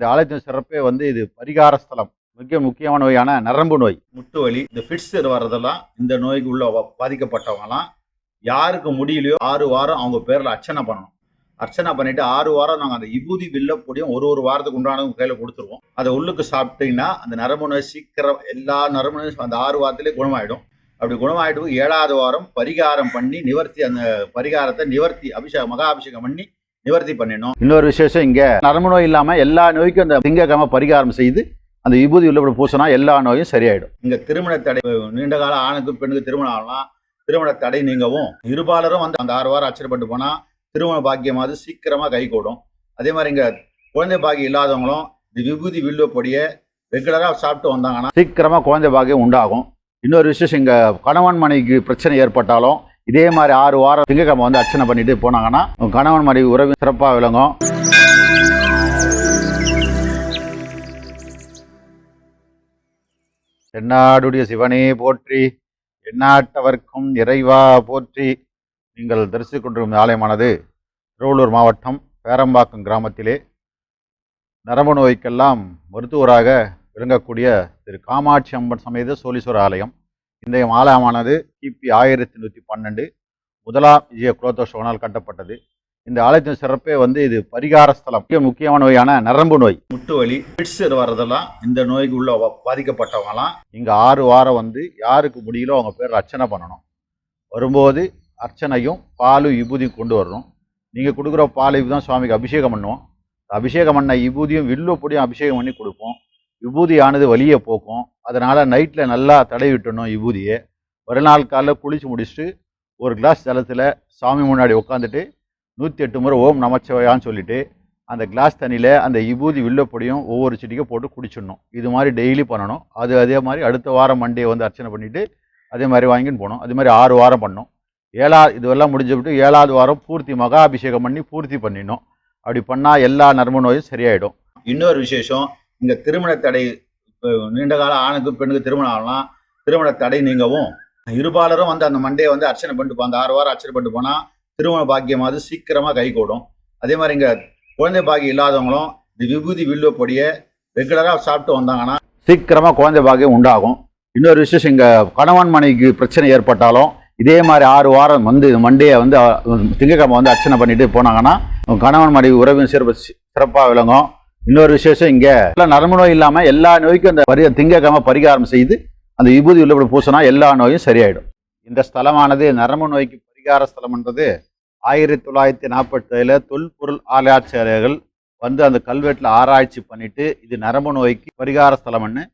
இந்த ஆலயத்தின் சிறப்பே வந்து இது பரிகார ஸ்தலம். மிக முக்கியமான நோயான நரம்பு நோய். முட்டு வலி இந்த ஃபிட்ஸ் வர்றதெல்லாம் இந்த நோய்க்கு உள்ள பாதிக்கப்பட்டவங்கலாம் யாருக்கு முடியலையோ ஆறு வாரம் அவங்க பேரில் அர்ச்சனை பண்ணணும். அர்ச்சனை பண்ணிட்டு ஆறு வாரம் நாங்கள் அந்த விபூதி வில்ல பொடியும் ஒரு ஒரு வாரத்துக்கு உண்டானவங்க கையில் கொடுத்துருவோம். அதை உள்ளுக்கு சாப்பிட்டீங்கன்னா அந்த நரம்பு நோய் சீக்கிரம் எல்லா நரம்பு நோயும் அந்த ஆறு வாரத்திலே குணமாயிடும். அப்படி குணமாயிட்டு ஏழாவது வாரம் பரிகாரம் பண்ணி நிவர்த்தி அந்த பரிகாரத்தை நிவர்த்தி அபிஷேகம் மகா அபிஷேகம் பண்ணி நிவர்த்தி பண்ணிடணும். இன்னொரு விசேஷம் இங்க நரம்பு நோய் இல்லாம எல்லா நோய்க்கும் அந்த திங்கக்கிழமை பரிகாரம் செய்து அந்த விபூதி உள்ளபடி பூசினா எல்லா நோயும் சரியாயிடும். இங்க திருமண தடை நீண்ட கால ஆணுக்கு பெண்ணுக்கு திருமணம் ஆகலாம். திருமண தடை நீங்கவும் இருபாலரும் வந்து அந்த ஆறு வாரம் அச்சரப்பட்டு போனா திருமண பாக்கியமாவது சீக்கிரமா கை கூடும். அதே மாதிரி இங்க குழந்தை பாக்கியம் இல்லாதவங்களும் இந்த விபூதி வில்வ பொடியை ரெகுலரா சாப்பிட்டு வந்தாங்கன்னா சீக்கிரமா குழந்தை பாக்கியம் உண்டாகும். இன்னொரு விசேஷம் இங்க கணவன் மனைவிக்கு பிரச்சனை ஏற்பட்டாலும் இதே மாதிரி ஆறு வாரம் திங்கக்கிழமை வந்து அர்ச்சனை பண்ணிட்டு போனாங்கன்னா உங்க கணவன் மனைவி உறவு சிறப்பாக விளங்கும். தென்னாடுடைய சிவனே போற்றி எந்நாட்டவர்க்கும் இறைவா போற்றி நீங்கள் தரிசித்துக் கொண்டிருக்கும் ஆலயமானது திருவள்ளூர் மாவட்டம் பேரம்பாக்கம் கிராமத்திலே. நரம்பு நோய்க்கெல்லாம் மருத்துவராக விளங்கக்கூடிய திரு காமாட்சி அம்மன் சமேத சோழீஸ்வர ஆலயம். இன்றைய மாலாமானது கிபி ஆயிரத்தி நூற்றி பன்னெண்டு. முதலாம் விஜய குலோத்தோஷவனால் கட்டப்பட்டது. இந்த ஆலயத்தின் சிறப்பே வந்து இது பரிகார ஸ்தலம். மிக முக்கியமான நோயான நரம்பு நோய். முட்டு வலி பிட்ஸர் வர்றதெல்லாம் இந்த நோய்க்கு உள்ள வ- பாதிக்கப்பட்டவங்கலாம் இங்கே ஆறு வாரம் வந்து யாருக்கு முடியலோ அவங்க பேர் அர்ச்சனை பண்ணணும். வரும்போது அர்ச்சனையும் பாலும் விபூதியும் கொண்டு வரணும். நீங்கள் கொடுக்குற பால் தான் சுவாமிக்கு அபிஷேகம் பண்ணுவோம். அபிஷேகம் பண்ண விபூதியும் வில்வ பொடியும் அபிஷேகம் பண்ணி கொடுப்போம். விபூதியானது வலியை போக்கும். அதனால் நைட்டில் நல்லா தடவி விட்டணும் விபூதியை. ஒரு நாள் காலைல குளிச்சு முடிச்சுட்டு ஒரு கிளாஸ் ஜலத்தில் சாமி முன்னாடி உட்காந்துட்டு நூற்றி எட்டு முறை ஓம் நமச்சிவாயான்னு சொல்லிவிட்டு அந்த கிளாஸ் தண்ணியில் அந்த விபூதி வில்லப்பொடியும் ஒவ்வொரு செடிக்கும் போட்டு குடிச்சிடணும். இது மாதிரி டெய்லி பண்ணணும். அது அதே மாதிரி அடுத்த வாரம் மண்டே வந்து அர்ச்சனை பண்ணிவிட்டு அதே மாதிரி வாங்கின்னு போகணும். அதே மாதிரி ஆறு வாரம் பண்ணோம் ஏழா இதுவெல்லாம் முடிஞ்ச விட்டு ஏழாவது வாரம் பூர்த்தி மகா அபிஷேகம் பண்ணி பூர்த்தி பண்ணிடணும். அப்படி பண்ணால் எல்லா நர்ம நோயும் சரியாயிடும். இன்னொரு விசேஷம் இந்த திருமண தடை இப்போ நீண்ட கால ஆணுக்கு பெண்ணுக்கு திருமணம் ஆகலாம். திருமண தடை நீங்கவும். இருபாலரும் வந்து அந்த மண்டே வந்து அர்ச்சனை பண்ணிட்டு போ- அந்த ஆறு வாரம் அர்ச்சனை பண்ணிட்டு போனால் திருமண பாக்கியமாவது சீக்கிரமாக கை கூடும் அதே மாதிரி இங்கே குழந்தை பாக்கியம் இல்லாதவங்களும் இந்த விபூதி வில்லுவ பொடியை ரெகுலராக சாப்பிட்டு வந்தாங்கன்னா சீக்கிரமாக குழந்தை பாக்கியம் உண்டாகும். இன்னொரு விசேஷம் இங்கே கணவன் மனைவிக்கு பிரச்சனை ஏற்பட்டாலும் இதே மாதிரி ஆறு வாரம் வந்து மண்டே வந்து திங்கக்கிழமை வந்து அர்ச்சனை பண்ணிட்டு போனாங்கன்னா கணவன் மனைவி உறவின் சிறப்பு சிறப்பாக விளங்கும். இன்னொரு விசேஷம் இங்கே. நரம்பு நோய் இல்லாமல் எல்லா நோய்க்கும் அந்த பரி திங்கக்கிழமை பரிகாரம் செய்து அந்த விபூதி உள்ளபடி பூசினா எல்லா நோயும் சரியாயிடும். இந்த ஸ்தலமானது நரம்பு நோய்க்கு பரிகார ஸ்தலம்ன்றது ஆயிரத்தி தொள்ளாயிரத்தி நாற்பத்தேழில் தொல்பொருள் ஆராய்ச்சியாளர்கள் வந்து அந்த கல்வெட்டில் ஆராய்ச்சி பண்ணிட்டு இது நரம்பு நோய்க்கு பரிகார ஸ்தலம்னு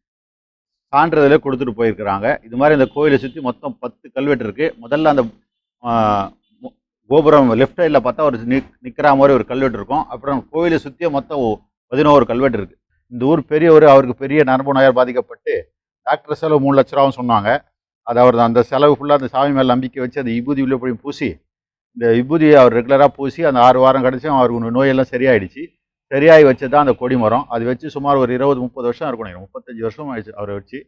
சான்றிதழே கொடுத்துட்டு போயிருக்கிறாங்க. இது மாதிரி இந்த கோயிலை சுற்றி மொத்தம் பத்து கல்வெட்டு இருக்குது முதல்ல அந்த கோபுரம் லெஃப்ட் சைடில் பார்த்தா ஒரு நிக் நிற்கிற மாதிரி ஒரு கல்வெட்டு இருக்கும். அப்புறம் கோயிலை சுற்றியே மொத்தம் பதினோரு கல்வெட்டு இருக்குது இந்த ஊர் பெரியவர் அவருக்கு பெரிய நரம்பு நோயால் பாதிக்கப்பட்டு டாக்டர் செலவு மூணு லட்ச ரூபான்னு சொன்னாங்க. அது அவர் அந்த செலவு ஃபுல்லாக அந்த சாமி மேலே நம்பிக்கை வச்சு அந்த விபூதி உள்ள போய் பூசி இந்த விபூதியை அவர் ரெகுலராக பூசி அந்த ஆறு வாரம் கழிச்சும் அவருக்கு நோயெல்லாம் சரியாயிடுச்சு. சரியாகி வச்சு தான் அந்த கொடி மரம். அது வச்சு சுமார் ஒரு இருபது முப்பது வருஷம் இருக்கணும் முப்பத்தஞ்சு வருஷம் ஆயிடுச்சு அவரை வச்சு.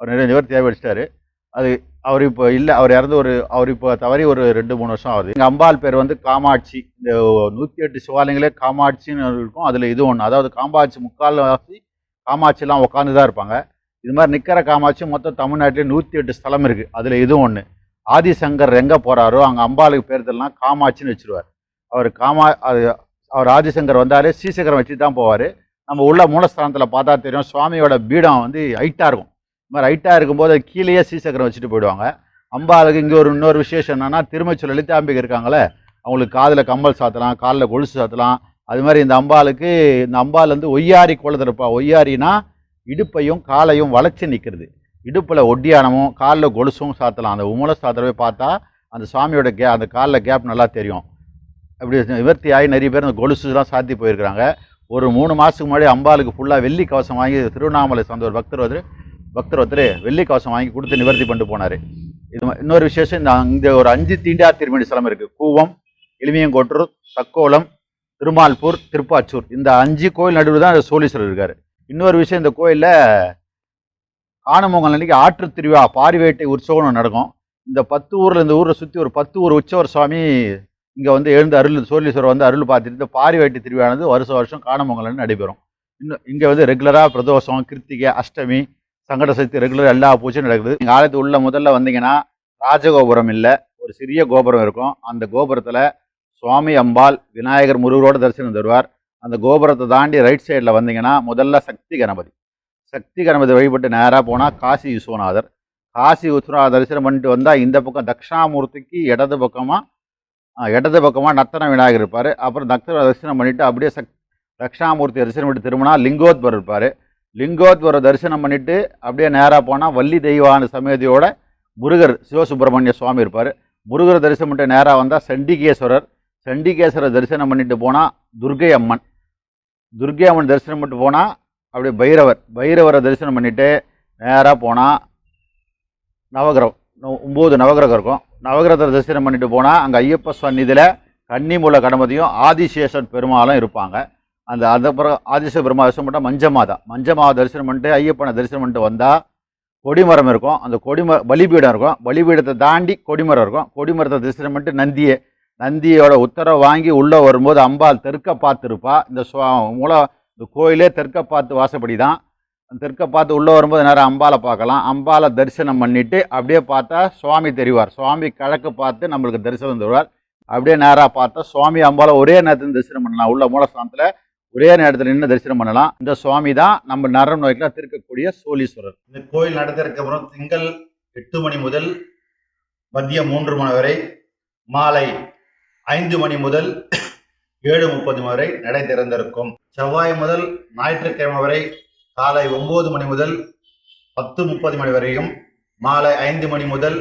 அவர் நிறைய தேவை வச்சிட்டாரு அது அவர் இப்போ இல்லை அவர் இறந்து ஒரு அவர் இப்போ தவறி ஒரு ரெண்டு மூணு வருஷம் ஆகுது. எங்கள் அம்பாள் பேர் வந்து காமாட்சி. இந்த நூற்றி எட்டு சிவாலயங்களே காமாட்சின்னு இருக்கும். அதில் இது ஒன்று அதாவது காமாட்சி முக்கால் வாசி காமாட்சிலாம் உட்காந்து தான் இருப்பாங்க. இது மாதிரி நிற்கிற காமாட்சி மொத்தம் தமிழ்நாட்டிலே நூற்றி எட்டு ஸ்தலம் இருக்குது அதில் இது ஒன்று ஆதிசங்கர் எங்கே போகிறாரோ அங்கே அம்பாளுக்கு பேர் தெரியலாம் காமாட்சின்னு வச்சிருவார். அவர் காமா அது அவர் ஆதிசங்கர் வந்தாலே ஸ்ரீசங்கரம் வச்சு தான் போவார். நம்ம உள்ள மூலஸ்தானத்தில் பார்த்தா தெரியும். சுவாமியோட பீடம் வந்து ஹைட்டாக இருக்கும். இந்த மாதிரி ஹைட்டாக இருக்கும்போது அது கீழேயே ஸ்ரீசக்கரம் வச்சுட்டு போயிடுவாங்க. அம்பாளுக்கு இங்கே ஒரு இன்னொரு விசேஷம் என்னன்னா திருமச்சூர் லலிதாம்பிகை இருக்காங்களே அவங்களுக்கு காதில் கம்பல் சாத்தலாம் காலில் கொலுசு சாத்தலாம். அது மாதிரி இந்த அம்பாளுக்கு இந்த அம்பாள் வந்து ஒய்யாரி குலத்திருப்பா. ஒய்யாரினா இடுப்பையும் காலையும் வளைச்சி நிற்கிறது இடுப்பில் ஒட்டியானமும் காலில் கொலுசும் சாத்தலாம். அந்த உமலை சாத்திரவே பார்த்தா அந்த சாமியோட கே அந்த காலில் கேப் நல்லா தெரியும். அப்படி நிவர்த்தி ஆகி நிறைய பேர் அந்த கொலுசுலாம் சாத்தி போயிருக்கிறாங்க. ஒரு மூணு மாதத்துக்கு முன்னாடி அம்பாளுக்கு ஃபுல்லாக வெள்ளி கவசம் வாங்கி திருவண்ணாமலை சார்ந்த ஒரு பக்தர் வந்து பக்தர் ஒருத்தர் வெள்ளி கவசம் வாங்கி கொடுத்து நிவர்த்தி பண்ணிட்டு போனார். இது இன்னொரு விசேஷம் இந்த இங்கே ஒரு அஞ்சு தீண்டா திருமணி ஸ்தலம் இருக்குது கூவம் எளிமையங்கோட்டூர் தக்கோலம் திருமால்பூர் திருப்பாச்சூர். இந்த அஞ்சு கோயில் நடுவில் தான் சோழீஸ்வரர் இருக்கார். இன்னொரு விஷயம் இந்த கோயிலில் காணுமொங்கல் அன்னைக்கு ஆற்று திருவிழா பாரிவேட்டை உற்சவம் நடக்கும். இந்த பத்து ஊரில் இந்த ஊரை சுற்றி ஒரு பத்து ஊர் உற்சவர் சுவாமி இங்கே வந்து எழுந்து அருள் சோழீஸ்வரர் வந்து அருள் பார்த்துட்டு இந்த பாரிவேட்டை திருவிழானது வருஷம் வருஷம் காணுமொங்கல்னு நடைபெறும். இன்னும் இங்கே வந்து ரெகுலராக பிரதோஷம் கிருத்திகை அஷ்டமி சங்கட சக்தி ரெகுலர் எல்லா பூஜையும் நடக்குது. எங்கள் ஆலயத்து உள்ள முதல்ல வந்தீங்கன்னா ராஜகோபுரம் இல்லை ஒரு சிறிய கோபுரம் இருக்கும். அந்த கோபுரத்தில் சுவாமி அம்பாள் விநாயகர் முருகரோடு தரிசனம் தருவார். அந்த கோபுரத்தை தாண்டி ரைட் சைடில் வந்தீங்கன்னா முதல்ல சக்தி கணபதி. சக்தி கணபதி வழிபட்டு நேராக போனால் காசி விஸ்வநாதர். காசி விஸ்வநாதர் தரிசனம் பண்ணிட்டு வந்தால் இந்த பக்கம் தட்சிணாமூர்த்திக்கு இடது பக்கமாக இடது பக்கமாக நத்தன விநாயகர் இருப்பார். அப்புறம் தக்ஷ தரிசனம் பண்ணிவிட்டு அப்படியே சக் தட்சிணாமூர்த்தி தரிசனம் பண்ணிட்டு திரும்பினா லிங்கோத்பர் இருப்பார். லிங்கோத்வர தரிசனம் பண்ணிவிட்டு அப்படியே நேராக போனால் வள்ளி தெய்வான சமேதியோட முருகர் சிவசுப்பிரமணிய சுவாமி இருப்பார். முருகர் தரிசனம் பண்ணிட்டு நேராக வந்தால் சண்டிகேஸ்வரர். சண்டிகேஸ்வரர் தரிசனம் பண்ணிட்டு போனால் துர்கை அம்மன் துர்கை அம்மன் தரிசனம் பண்ணிட்டு போனால் அப்படியே பைரவர். பைரவரை தரிசனம் பண்ணிவிட்டு நேராக போனால் நவகிரகம். ஒம்பது நவகிரகம் இருக்கும். நவகிரகத்தை தரிசனம் பண்ணிட்டு போனால் அங்கே ஐயப்ப சந்நிதியில் கன்னிமூல கணபதியும் ஆதிசேஷன் பெருமாளும் இருப்பாங்க. அந்த அதுக்கப்புறம் ஆதிச பிரம்மா தரிசனம் பண்ணிட்டா மஞ்ச மாதா தரிசனம் பண்ணிட்டு ஐயப்பனை தரிசனம் பண்ணிட்டு வந்தால் கொடிமரம் இருக்கும். அந்த கொடிம பலிபீடம் இருக்கும். பலிபீடத்தை தாண்டி கொடிமரம் இருக்கும். கொடிமரத்தை தரிசனம் பண்ணிட்டு நந்தியை நந்தியோட உத்தரவை வாங்கி உள்ளே வரும்போது அம்பாள் தெற்க பார்த்துருப்பா. இந்த சுவா இந்த கோயிலே தெற்க பார்த்து வாசப்படி தான். அந்த தெற்க பார்த்து உள்ளே வரும்போது நேரம் அம்பாலை பார்க்கலாம். அம்பாலை தரிசனம் பண்ணிவிட்டு அப்படியே பார்த்தா சுவாமி தெரிவார். சுவாமி கிழக்கு பார்த்து நம்மளுக்கு தரிசனம் தருவார். அப்படியே நேராக பார்த்தா சுவாமி அம்பாலை ஒரே நேரத்தில் தரிசனம் பண்ணலாம். உள்ள மூலஸ்தானத்தில் ஒரே நேரத்தில் நின்று தரிசனம் பண்ணலாம். இந்த சுவாமி தான் நம்ம நரம் நோய்க்கெலாம் திருக்கக்கூடிய சோழீஸ்வரர். இந்த கோயில் நடத்திற்கு அப்புறம் திங்கள் எட்டு மணி முதல் மதியம் மூன்று மணி வரை மாலை ஐந்து மணி முதல் ஏழு முப்பது மணி வரை நடை திறந்திருக்கும் செவ்வாய் முதல் ஞாயிற்றுக்கிழமை வரை காலை ஒம்பது மணி முதல் பத்து முப்பது மணி வரையும் மாலை ஐந்து மணி முதல்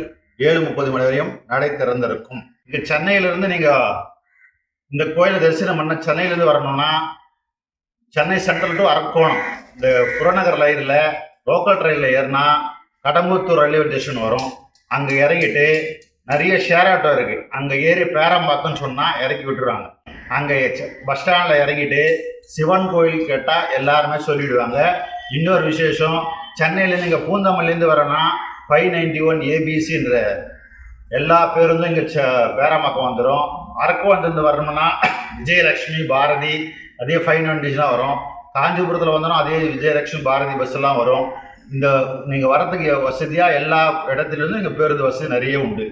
ஏழு முப்பது மணி வரையும் நடை திறந்திருக்கும் இங்கே சென்னையிலிருந்து நீங்கள் இந்த கோயிலை தரிசனம் பண்ண சென்னையிலேருந்து வரணும்னா சென்னை சென்ட்ரல் டு அரக்கோணம் இந்த புறநகர் லைனில் லோக்கல் ட்ரெயினில் ஏறினா கடம்பத்தூர் ரயில்வே ஸ்டேஷன் வரும். அங்கே இறங்கிட்டு நிறைய ஷேர் ஆட்டோ இருக்குது அங்கே ஏறி பேரம்பாக்கம்னு சொன்னால் இறக்கி விட்டுருவாங்க. அங்கே பஸ் ஸ்டாண்டில் இறங்கிட்டு சிவன் கோயில் கேட்டால் எல்லாருமே சொல்லிவிடுவாங்க இன்னொரு விசேஷம் சென்னையிலேருந்து இங்கே பூந்தமல்லேருந்து வரனா ஃபைவ் நைன்டி ஒன் ஏபிசின்ற எல்லா பேருந்தும் இங்கே ச பேரம்பாக்கம் வந்துடும் அரக்கோணத்துலேருந்து வரணும்னா விஜயலட்சுமி பாரதி அதே ஃபைவ் நைன்டிஸ்லாம் வரும். காஞ்சிபுரத்தில் வந்தோம்னா அதே விஜயலட்சுமி பாரதி பஸ்ஸெல்லாம் வரும். இந்த நீங்கள் வரத்துக்கு வசதியாக எல்லா இடத்துலேருந்தும் இங்கே பேருந்து வசதி நிறைய உண்டு.